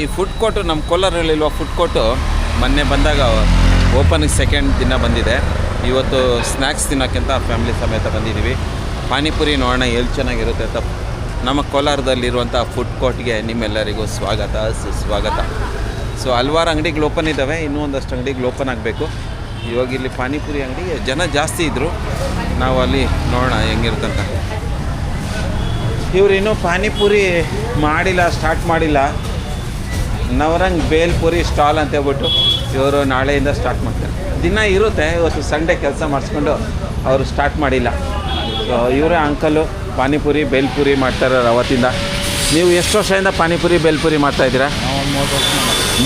ಈ food court ನಮ್ಮ ಕೋಲಾರಲ್ಲಿರುವ food court ಮೊನ್ನೆ ಬಂದಾಗ ಓಪನಿಗೆ ಸೆಕೆಂಡ್ ದಿನ ಬಂದಿದೆ. ಇವತ್ತು ಸ್ನ್ಯಾಕ್ಸ್ ತಿನ್ನೋಕ್ಕಿಂತ ಫ್ಯಾಮಿಲಿ ಸಮೇತ ಬಂದಿದ್ದೀವಿ. ಪಾನಿಪುರಿ, ನೋಡೋಣ ಎಲ್ಲಿ ಚೆನ್ನಾಗಿರುತ್ತೆ ಅಂತ. ನಮ್ಮ ಕೋಲಾರದಲ್ಲಿರುವಂಥ ಫುಡ್ ಕೋರ್ಟ್ಗೆ ನಿಮ್ಮೆಲ್ಲರಿಗೂ ಸ್ವಾಗತ, ಸುಸ್ವಾಗತ. ಸೊ ಹಲ್ವಾರು ಅಂಗಡಿಗಳು ಓಪನ್ ಇದ್ದಾವೆ. ಇನ್ನೂ ಒಂದಷ್ಟು ಅಂಗಡಿಗಳು ಓಪನ್ ಆಗಬೇಕು. ಇವಾಗ ಇಲ್ಲಿ ಪಾನಿಪುರಿ ಅಂಗಡಿ, ಜನ ಜಾಸ್ತಿ ಇದ್ದರು ನಾವು ಅಲ್ಲಿ ನೋಡೋಣ ಹೆಂಗಿರುತ್ತಂತ ಇವ್ರು ಇನ್ನೂ ಪಾನಿಪುರಿ ಮಾಡಿಲ್ಲ ಸ್ಟಾರ್ಟ್ ಮಾಡಿಲ್ಲ. ನವರಂಗ್ ಬೇಲ್ಪುರಿ ಸ್ಟಾಲ್ ಅಂತ ಹೇಳ್ಬಿಟ್ಟು ಇವರು ನಾಳೆಯಿಂದ ಸ್ಟಾರ್ಟ್ ಮಾಡ್ತಾರೆ. ದಿನ ಇರುತ್ತೆ ಇವತ್ತು ಸಂಡೇ ಕೆಲಸ ಮಾಡಿಸ್ಕೊಂಡು ಅವರು ಸ್ಟಾರ್ಟ್ ಮಾಡಿಲ್ಲ. ಸೊ ಇವರೇ ಅಂಕಲು ಪಾನಿಪುರಿ ಬೇಲ್ಪುರಿ ಮಾಡ್ತಾರೆ ಅವತ್ತಿಂದ. ನೀವು ಎಷ್ಟು ವರ್ಷದಿಂದ ಪಾನಿಪುರಿ ಬೇಲ್ಪುರಿ ಮಾಡ್ತಾಯಿದ್ದೀರಾ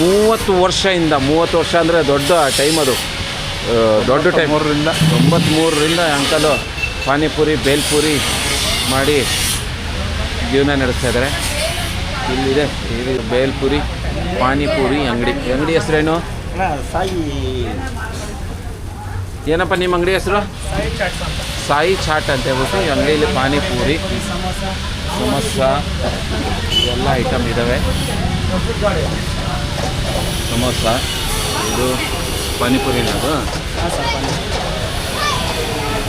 ಮೂವತ್ತು ವರ್ಷದಿಂದ ಮೂವತ್ತು ವರ್ಷ ಅಂದರೆ ದೊಡ್ಡ ಟೈಮ್ ಅದು. ದೊಡ್ಡ ಟೈಮ್ ಮೂರರಿಂದ ತೊಂಬತ್ತ್ಮೂರರಿಂದ ಅಂಕಲು ಪಾನಿಪುರಿ ಬೇಲ್ಪುರಿ ಮಾಡಿ ಜೀವನ ನಡೆಸ್ತಾ ಇದ್ದಾರೆ. ಇಲ್ಲಿದೆ ಇದು ಬೇಲ್ಪುರಿ. ಪಾನಿಪುರಿ ಅಂಗಡಿ. ಅಂಗಡಿ ಹೆಸರೇನು? ಸಾಯಿ. ಏನಪ್ಪ ನಿಮ್ಮ ಅಂಗಡಿ ಹೆಸರು? ಸಾಯಿ ಚಾಟ್ಸ್ ಅಂತ. ಸಾಯಿ ಚಾಟ್ ಅಂತ ಹೇಳ್ಬಿಟ್ಟು ಈ ಅಂಗಡಿಯಲ್ಲಿ ಪಾನಿಪೂರಿ ಸಮೋಸ ಸಮೋಸ ಎಲ್ಲ ಐಟಮ್ ಇದ್ದಾವೆ ಸಮೋಸ ಇದು ಪಾನಿಪುರಿ ಅದು.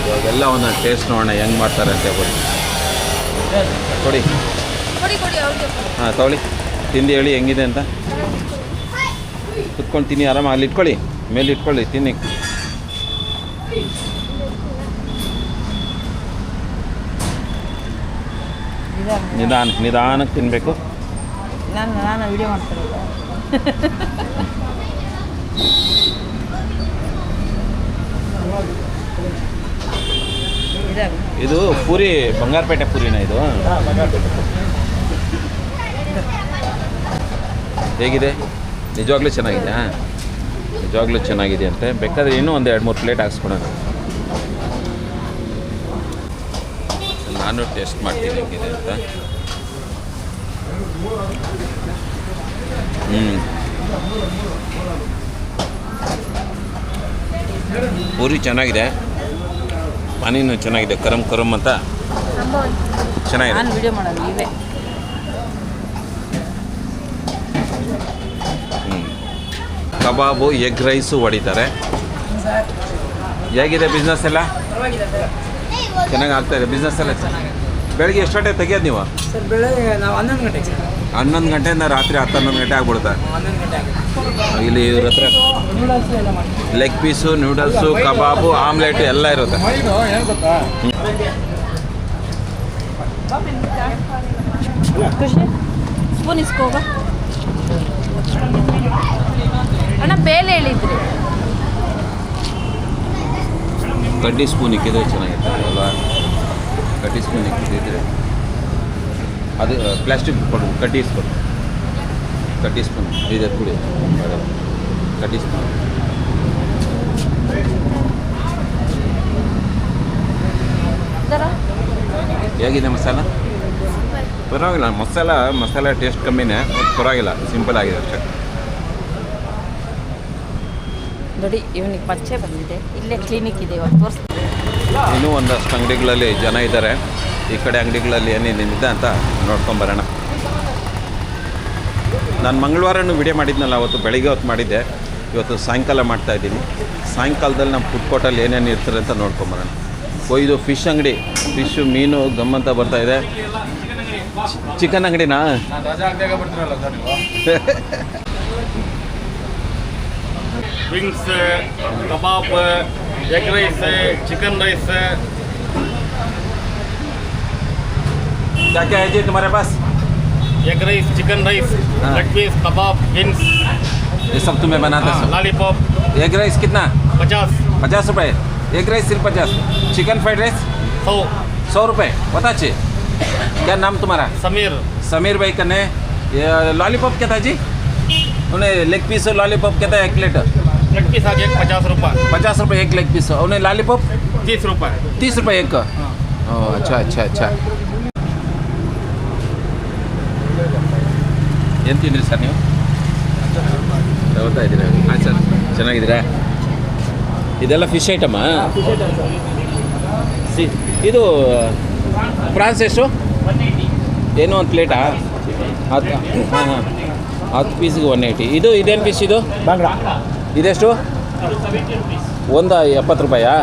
ಇವಾಗೆಲ್ಲ ಒಂದು ಟೇಸ್ಟ್ ನೋಡೋಣ ಹೆಂಗೆ ಮಾಡ್ತಾರೆ ಅಂತ ಹೇಳ್ಬಿಟ್ಟು. ಕೊಡಿ ಹಾಂ ತೊಗೊಳ್ಳಿ ತಿಂಡಿ ಹೇಳಿ ಹೆಂಗಿದೆ ಅಂತ. ಕುತ್ಕೊಂಡು ತಿನ್ನಿ ಆರಾಮ ಅಲ್ಲಿ ಇಟ್ಕೊಳ್ಳಿ. ಮೇಲೆ ಇಟ್ಕೊಳ್ಳಿ ತಿನ್ನಿ. ನಿಧಾನ ನಿಧಾನಕ್ಕೆ ತಿನ್ನಬೇಕು ನಾನು ನಾನು ವಿಡಿಯೋ ಮಾಡ್ತಾರಲ್ಲ ಇದಾವೆ ಇದು ಪೂರಿ ಬಂಗಾರಪೇಟೆ ಪೂರಿನ ಇದು? ಹೇಗಿದೆ? ನಿಜವಾಗ್ಲೂ ಚೆನ್ನಾಗಿದೆ ನಿಜವಾಗ್ಲೂ ಚೆನ್ನಾಗಿದೆ ಅಂತೆ. ಬೇಕಾದ್ರೆ ಇನ್ನೂ ಒಂದು ಎರಡು ಮೂರು ಪ್ಲೇಟ್ ಹಾಕ್ಸ್ಕೊಡೋಣ. ನಾನು ಟೇಸ್ಟ್ ಮಾಡ್ತೀನಿ ಹೇಗಿದೆ ಅಂತ. ಹ್ಞೂ ಪೂರಿ ಚೆನ್ನಾಗಿದೆ. ಪಾನಿನೂ ಚೆನ್ನಾಗಿದೆ. ಕರಮ್ ಕರಮ್ ಅಂತ. ಚೆನ್ನಾಗಿದೆ ನಾನು ವಿಡಿಯೋ ಮಾಡೋದು ಇವೇ ಹ್ಮ್. ಕಬಾಬು ಎಗ್ ರೈಸು ಹೊಡಿತಾರೆ ಹೇಗಿದೆ ಬಿಸ್ನೆಸ್ ಎಲ್ಲ? ಚೆನ್ನಾಗಿ ಆಗ್ತಾ ಇದೆ ಬಿಸ್ನೆಸ್ ಎಲ್ಲ ಚೆನ್ನಾಗಿ ಬೆಳಗ್ಗೆ ಗಂಟೆ ತೆಗಿಯೋದು ನೀವು? ಸರ್ ಬೆಳಗ್ಗೆ ನಾವು ಹನ್ನೊಂದು ಗಂಟೆಗೆ ಸರ್ ಹನ್ನೊಂದು ಗಂಟೆಯಿಂದ ರಾತ್ರಿ ಹತ್ತು ಹನ್ನೊಂದು ಗಂಟೆ ಆಗ್ಬಿಡುತ್ತೆ. ಹನ್ನೊಂದು ಗಂಟೆ ಆಗುತ್ತೆ ಇಲ್ಲಿ ಇವ್ರ ಹತ್ರ ನೂಡಲ್ಸ್ ಎಲ್ಲ ಮಾಡ್ತೀವಿ leg piece noodles kebab omelette ಎಲ್ಲ ಇರುತ್ತೆ. ಸ್ಪೂನ್ ಇಸ್ಕೋಗ ಹೇಳಿದ್ರಿ. ಕಡ್ಡಿ ಸ್ಪೂನ್ ಇಕ್ಕಿದ್ರೆ ಚೆನ್ನಾಗಿರ್ತದೆ ಅಲ್ವಾ? ಕಡ್ಡಿ ಸ್ಪೂನ್ ಇಕ್ಕಿದ್ರೆ. ಅದು ಪ್ಲಾಸ್ಟಿಕ್ ಕೊಡು ಕಡ್ಡಿ ಸ್ಪೂನ್. ಕಡ್ಡಿ ಸ್ಪೂನ್ ಇದೆ ಕುಡಿ ಕಡ್ಡಿ ಸ್ಪೂನ್. ಹೇಗಿದೆ ಮಸಾಲ? ಪರವಾಗಿಲ್ಲ ಮಸಾಲ ಮಸಾಲ ಟೇಸ್ಟ್ ಕಮ್ಮಿನೇ ಪರವಾಗಿಲ್ಲ ಸಿಂಪಲ್ ಆಗಿದೆ ಅಷ್ಟೇ. ನೋಡಿ ಇವನಿಗೆ ಪರಿಚಯ ಬಂದಿದೆ. ಇಲ್ಲೇ ಕ್ಲಿನಿಕ್ ಇದೆ ಇವಾಗ ತೋರಿಸ್ತೀನಿ. ಇನ್ನೂ ಒಂದಷ್ಟು ಅಂಗಡಿಗಳಲ್ಲಿ ಜನ ಇದ್ದಾರೆ. ಈ ಕಡೆ ಅಂಗಡಿಗಳಲ್ಲಿ ಏನೇನಿದೆ ಅಂತ ನೋಡ್ಕೊಂಬರೋಣ ನಾನು ಮಂಗಳವಾರನೂ ವಿಡಿಯೋ ಮಾಡಿದ್ನಲ್ಲ ಅವತ್ತು ಬೆಳಿಗ್ಗೆ ಹೊತ್ತು ಮಾಡಿದ್ದೆ. ಇವತ್ತು ಸಾಯಂಕಾಲ ಮಾಡ್ತಾ ಇದ್ದೀನಿ. ಸಾಯಂಕಾಲದಲ್ಲಿ ನಮ್ಮ ಫುಡ್ ಕೋರ್ಟಲ್ಲಿ ಏನೇನು ಇರ್ತಾರೆ ಅಂತ ನೋಡ್ಕೊಂಬರೋಣ ಓ ಇದು ಫಿಶ್ ಅಂಗಡಿ. ಫಿಶ್ಶು ಮೀನು ಗಮ್ ಅಂತ ಬರ್ತಾ ಇದೆ. Chicken ಅಂಗಡಿನಾ? Wings kebab egg rice chicken rice क्या क्या है जी तुम्हारे पास? Egg rice chicken rice leg piece kebab wings ये सब तुम्हें बनाते हाँ, लॉलीपॉप एग राइस कितना? पचास. पचास रुपये एग राइस सिर्फ़ पचास। चिकन फ्राइड राइस सौ. सौ रुपये बता चे क्या नाम तुम्हारा? समीर. समीर भाई कने लॉलीपॉप क्या था जी? उन्हें लेग पीस और लॉलीपॉप क्या था? एक प्लेट ಲೆಗ್ ಪೀಸ್ ಹಾಕಿ ಪಚಾಸ್ ರೂಪಾಯಿ पचास रुपये एक लेग पीस उन्हें लॉलीपॉप ತೀಸ್ ರೂಪಾಯಿ तीस रुपये एक ओह अच्छा अच्छा अच्छा ಏನು ತಿಂದ್ರಿ ಸರ್ ನೀವು ತಗೋತಾ ಇದ್ದೀರಾ ಹಾಂ ಸರ್ ಚೆನ್ನಾಗಿದ್ದೀರಾ ಇದೆಲ್ಲ ಫಿಶ್ ಐಟಮಾ ಸಿ ಇದು ಪ್ರಾನ್ಸ್ ಎಷ್ಟು ಏನು ಒಂದು ಪ್ಲೇಟಾ ಅದು ಹಾಂ ಹಾಂ ಹತ್ತು ಪೀಸ್ಗೆ ಒನ್ ಏಯ್ಟಿ ಇದು ಇದೇನು ಪೀಸ್ ಇದು ಬಾಂಗ್ಲಾ ಇದೆಷ್ಟು? ಒಂದು ಎಪ್ಪತ್ತು ರೂಪಾಯಾ?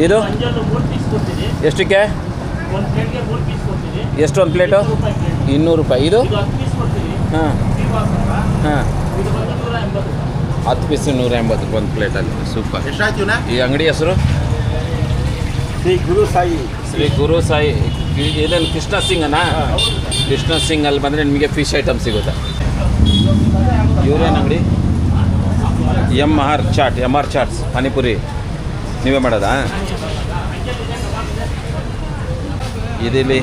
ಇದು? ಎಷ್ಟಕ್ಕೆ? ಎಷ್ಟು ಒಂದು ಪ್ಲೇಟು? ಇನ್ನೂರು ರೂಪಾಯಿ. ಇದು? ಹಾಂ. ಹಾಂ. ಹತ್ತು ಪೀಸ್ ನೂರ ಎಂಬತ್ತು ಒಂದು ಪ್ಲೇಟಲ್ಲಿ. ಸೂಪರ್ ಈ ಅಂಗಡಿ ಹೆಸರು? ಶ್ರೀ ಗುರು ಸಾಯಿ. ಶ್ರೀ ಗುರು ಸಾಯಿ. ಏನೇನು ಇದೇನು ಕೃಷ್ಣ ಸಿಂಗನಾ ಕೃಷ್ಣ ಸಿಂಗ್ ಅಲ್ಲಿ ಬಂದರೆ ನಿಮಗೆ ಫಿಶ್ ಐಟಮ್ ಸಿಗುತ್ತೆ. ಇವ್ರೇನು ಅಂಗಡಿ? M R chat M R chats panipuri ನೀವೇ ಮಾಡೋದಾ? ಇದಿಲ್ಲಿ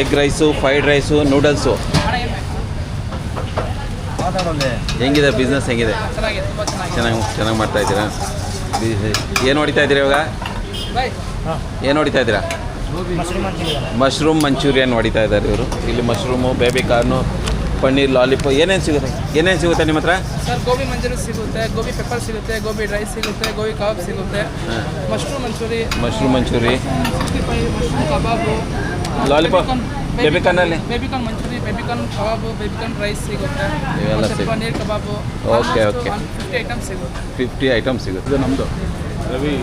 egg rice fried rice noodles ಹೆಂಗಿದೆ ಬಿಸ್ನೆಸ್ ಹೆಂಗಿದೆ? ಚೆನ್ನಾಗಿ ಚೆನ್ನಾಗಿ ಮಾಡ್ತಾ ಇದ್ದೀರಾ? ಏನು ಹೊಡಿತಾ ಇದ್ದೀರಾ ಇವಾಗ? ಏನು ಹೊಡಿತಾ ಇದ್ದೀರಾ? ಮಶ್ರೂಮ್ ಮಂಚೂರಿಯನ್ ಹೊಡಿತಾ ಇದ್ದಾರೆ ಇವರು. ಇಲ್ಲಿ mushroom baby corn paneer lollipop ಏನೇನು ಸಿಗುತ್ತೆ? ಏನೇನು ಸಿಗುತ್ತೆ ನಿಮ್ಮ ಹತ್ರ? ಸರ್ ಗೋಬಿ ಮಂಚೂರಿ ಸಿಗುತ್ತೆ ಗೋಬಿ ಪೆಪ್ಪರ್ ಸಿಗುತ್ತೆ ಗೋಬಿ ರೈಸ್ ಸಿಗುತ್ತೆ ಗೋಬಿ ಕಬಾಬ್ ಸಿಗುತ್ತೆ. Mushroom manchurian. Mushroom manchurian. Sixty five mushroom kebab. Lollipop ಬೇಬಿಕಾರ್ನಲ್ಲಿ baby corn manchurian baby corn kebab baby corn rice ಸಿಗುತ್ತೆ. ಇವೆಲ್ಲ ಸಿಗುತ್ತೆ. Paneer kebab. Okay, okay. Fifty item ಸಿಗುತ್ತೆ. ಫಿಫ್ಟಿ ಐಟಮ್ ಸಿಗುತ್ತೆ. ಇದು ನಮ್ಮದು ರವಿ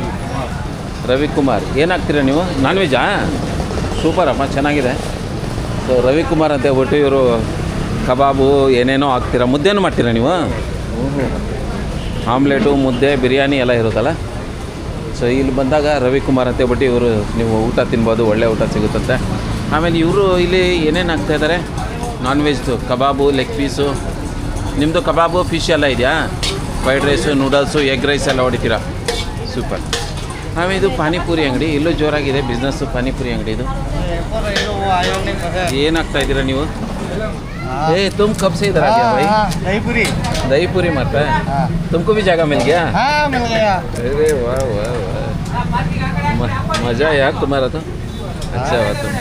ರವಿಕುಮಾರ್ ಏನಾಗ್ತೀರಾ ನೀವು? ನಾನ್ ವೆಜ್ಜಾ ಸೂಪರಮ್ಮ ಚೆನ್ನಾಗಿದೆ. ಸೊ ರವಿಕುಮಾರ್ ಅಂತ ಹೇಳ್ಬಿಟ್ಟು ಇವರು ಕಬಾಬು ಏನೇನೋ ಹಾಕ್ತೀರಾ? ಮುದ್ದೆನೂ ಮಾಡ್ತೀರಾ ನೀವು? ಆಮ್ಲೆಟು, ಮುದ್ದೆ, ಬಿರಿಯಾನಿ ಎಲ್ಲ ಇರುತ್ತಲ್ಲ? ಸೊ ಇಲ್ಲಿ ಬಂದಾಗ ರವಿಕುಮಾರ್ ಅಂತ ಹೇಳ್ಬಿಟ್ಟು ಇವರು ನೀವು ಊಟ ತಿನ್ಬೋದು, ಒಳ್ಳೆ ಊಟ ಸಿಗುತ್ತಂತೆ. ಆಮೇಲೆ ಇವರು ಇಲ್ಲಿ ಏನೇನು ಹಾಕ್ತಾಯಿದ್ದಾರೆ ನಾನ್ ವೆಜ್ದು ಕಬಾಬು ಲೆಗ್ ಪೀಸು ನಿಮ್ಮದು ಕಬಾಬು ಫಿಶ್ ಎಲ್ಲ ಇದೆಯಾ? Fried rice noodles egg rice ಎಲ್ಲ ಹೊಡಿತೀರಾ? ಸೂಪರ್ ಆಮೇಲೆ ಇದು ಪಾನಿಪುರಿ ಅಂಗಡಿ. ಇಲ್ಲೂ ಜೋರಾಗಿದೆ. ಬಿಸ್ನೆಸ್ಸು ಪಾನಿಪುರಿ ಅಂಗಡಿ ಇದು. ಏನಾಗ್ತಾ ಇದ್ದೀರಾ ನೀವು? ए तुम कब से इधर आ गया भाई दहीपुरी दहीपुरी मत है तुमको भी जगह मिल गया हाँ मिल गया अरे वाह वाह वाह मजा यार तुम्हारा तो अच्छा हुआ तुम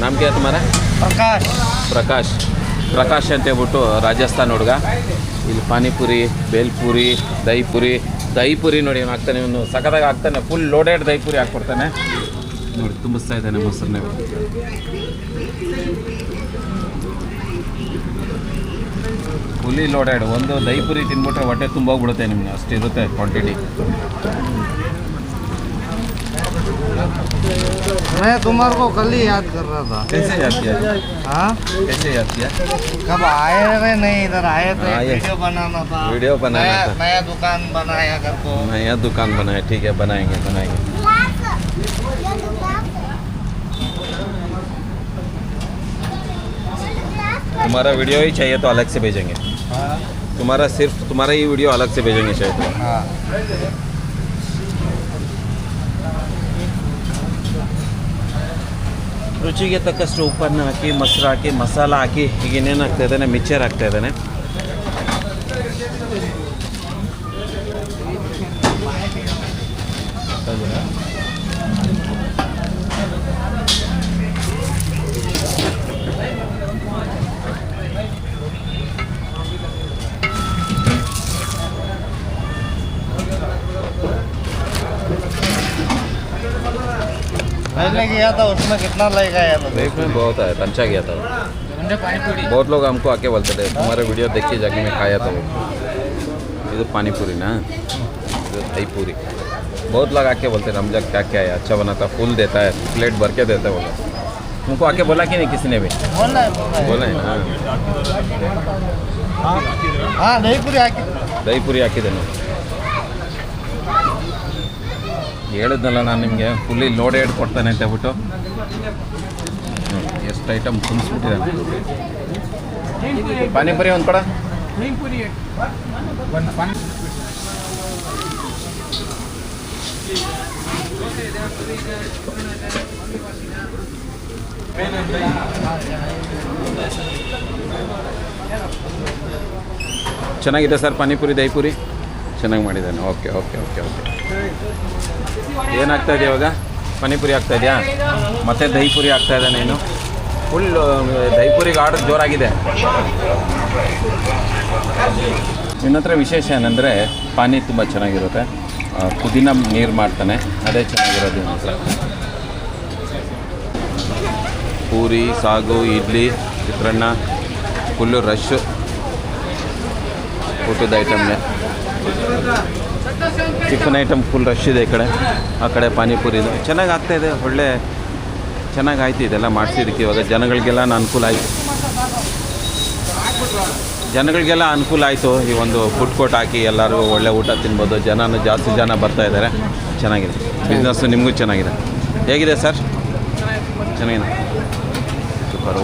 नाम क्या तुम्हारा प्रकाश प्रकाश ಪ್ರಕಾಶ್. ಅಂತ ಹೇಳ್ಬಿಟ್ಟು ರಾಜಸ್ಥಾನ್ ಹುಡುಗ. ಇಲ್ಲಿ ಪಾನಿಪುರಿ ಬೇಲ್ಪುರಿ ದಹಿಪುರಿ ದಹಿಪುರಿ ನೋಡಿ ಇವನು ಹಾಕ್ತಾನೆ ಇವನು ಸಖತ್ತಾಗಿ ಹಾಕ್ತಾನೆ ಫುಲ್ ಲೋಡೆಡ್ ದಹಿಪುರಿ ಹಾಕ್ಕೊಡ್ತಾನೆ. ನೋಡಿ ತುಂಬಿಸ್ತಾ ಇದ್ದಾನೆ ಮೊಸರನ್ನ ಫುಲ್ಲಿ ಲೋಡೆಡ್ ಒಂದು ದಹಿಪುರಿ ತಿನ್ಬಿಟ್ರೆ ಹೊಟ್ಟೆ ತುಂಬೋಗ್ಬಿಡುತ್ತೆ ನಿಮ್ಗೆ ಅಷ್ಟಿರುತ್ತೆ ಕ್ವಾಂಟಿಟಿ मैं तुम्हारे को कल ही याद कर रहा था कैसे याद किया हाँ कैसे याद किया कब आए थे नहीं इधर आए थे आए। वीडियो बनाना था वीडियो बनाना नया, था। नया दुकान बनाया घर को नया दुकान बनाया ठीक है बनाएंगे बनाएंगे तुम्हारा वीडियो ही चाहिए तो अलग से भेजेंगे हाँ तुम्हारा सिर्फ तुम्हारा ही वीडियो अलग से भेजेंगे शायद तो हाँ ರುಚಿಗೆ ತಕ್ಕಷ್ಟು ಉಪ್ಪನ್ನು ಹಾಕಿ ಮೊಸರು ಹಾಕಿ ಮಸಾಲ ಹಾಕಿ ಈಗ ಇನ್ನೇನು ಹಾಕ್ತಾ ಇದ್ದಾನೆ ಮಿಕ್ಚರ್ ಹಾಕ್ತಾ ಇದ್ದಾನೆ पहले गया था उसमें कितना लाइक आया था? में बहुत आया था। अच्छा गया था बहुत लोग हमको आके बोलते थे तुम्हारे वीडियो देख के जाके मैं खाया था वो। इधर तो पानी पूरी ना? इधर तो दही पूरी। बहुत लोग आके बोलते थे हम जब क्या क्या है अच्छा बनाता फूल देता है प्लेट भर के देता है बोला तुमको आके बोला कि नहीं किसी ने भी? बोला है बोला है। ना हाँ।, हाँ दही पूरी आके दही पूरी आके देना। ಹೇಳಿದ್ನಲ್ಲ ನಾನು ನಿಮಗೆ ಫುಲ್ಲಿ ಲೋಡೆಡ್ ಕೊಡ್ತಾನೆ ಅಂತ ಹೇಳ್ಬಿಟ್ಟು. ಎಷ್ಟು ಐಟಮ್ ತುಂಬಿಸ್ಬಿಟ್ಟಿದ್ದಾನೆ. ಪಾನಿಪುರಿ ಒಂದು ಕೊಡ. ಚೆನ್ನಾಗಿದೆ ಸರ್ ಪಾನಿಪುರಿ ದೈಪುರಿ ಚೆನ್ನಾಗಿ ಮಾಡಿದ್ದಾನೆ. Okay okay okay okay. ಏನಾಗ್ತಾ ಇದೆ ಇವಾಗ? ಪಾನಿಪುರಿ ಆಗ್ತಾ ಇದೆಯಾ? ಮತ್ತೆ ದಹಿಪುರಿ ಆಗ್ತಾ ಇದೆ ನೀನು ಫುಲ್ ದಹಿಪುರಿಗೆ ಆರ್ಡರ್ ಜೋರಾಗಿದೆ. ನಿನ್ನ ಹತ್ರ ವಿಶೇಷ ಏನಂದರೆ ಪಾನಿ ತುಂಬ ಚೆನ್ನಾಗಿರುತ್ತೆ. ಪುದೀನ ನೀರು ಮಾಡ್ತಾನೆ, ಅದೇ ಚೆನ್ನಾಗಿರೋದು ನಿನ್ನ ಹತ್ರ. ಪೂರಿ, ಸಾಗು, ಇಡ್ಲಿ, ಚಿತ್ರಾನ್ನ ಫುಲ್ಲು ರಶ್ಶು ಊಟದ ಐಟಮ್ಗೆ ಟಿಫನ್ ಐಟಮ್ ಫುಲ್ ರಶ್ ಇದೆ ಈ ಕಡೆ. ಆ ಕಡೆ ಪಾನಿಪುರಿದು ಚೆನ್ನಾಗಿ ಆಗ್ತಾಯಿದೆ ಒಳ್ಳೆ ಚೆನ್ನಾಗಿ ಆಯ್ತು ಇದೆಲ್ಲ ಮಾಡಿಸಿದ್ದಕ್ಕೆ ಇವಾಗ. ಜನಗಳಿಗೆಲ್ಲ ಅನುಕೂಲ ಆಯಿತು. ಜನಗಳಿಗೆಲ್ಲ ಅನುಕೂಲ ಆಯಿತು. ಈ ಒಂದು ಫುಡ್ ಕೋರ್ಟ್ ಹಾಕಿ ಎಲ್ಲರೂ ಒಳ್ಳೆ ಊಟ ತಿನ್ಬೋದು. ಜನನೂ ಜಾಸ್ತಿ ಜನ ಬರ್ತಾ ಇದ್ದಾರೆ. ಚೆನ್ನಾಗಿದೆ. ಬಿಸ್ನೆಸ್ಸು ನಿಮಗೂ ಚೆನ್ನಾಗಿದೆ. ಹೇಗಿದೆ ಸರ್? ಚೆನ್ನಾಗಿದೆ.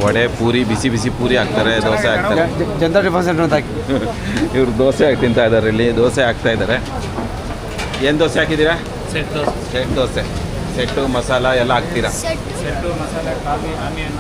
ವಡೆ ಪೂರಿ ಬಿಸಿ ಬಿಸಿ ಪೂರಿ ಹಾಕ್ತಾರೆ ದೋಸೆ ಹಾಕ್ತಾರೆ. ಜನತಾ ಟಿಫನ್ ಸೆಂಟರ್ ಅಂತ ಹಾಕಿ. ಇವ್ರು ದೋಸೆ ಹಾಕಿ ತಿಂತಾ ಇದ್ದಾರೆ ಇಲ್ಲಿ ದೋಸೆ ಹಾಕ್ತಾ ಇದ್ದಾರೆ ಏನು ದೋಸೆ ಹಾಕಿದ್ದೀರಾ? Set dosa. Set dosa. Set masala ಎಲ್ಲ ಹಾಕ್ತೀರಾ? Set masala coffee onion.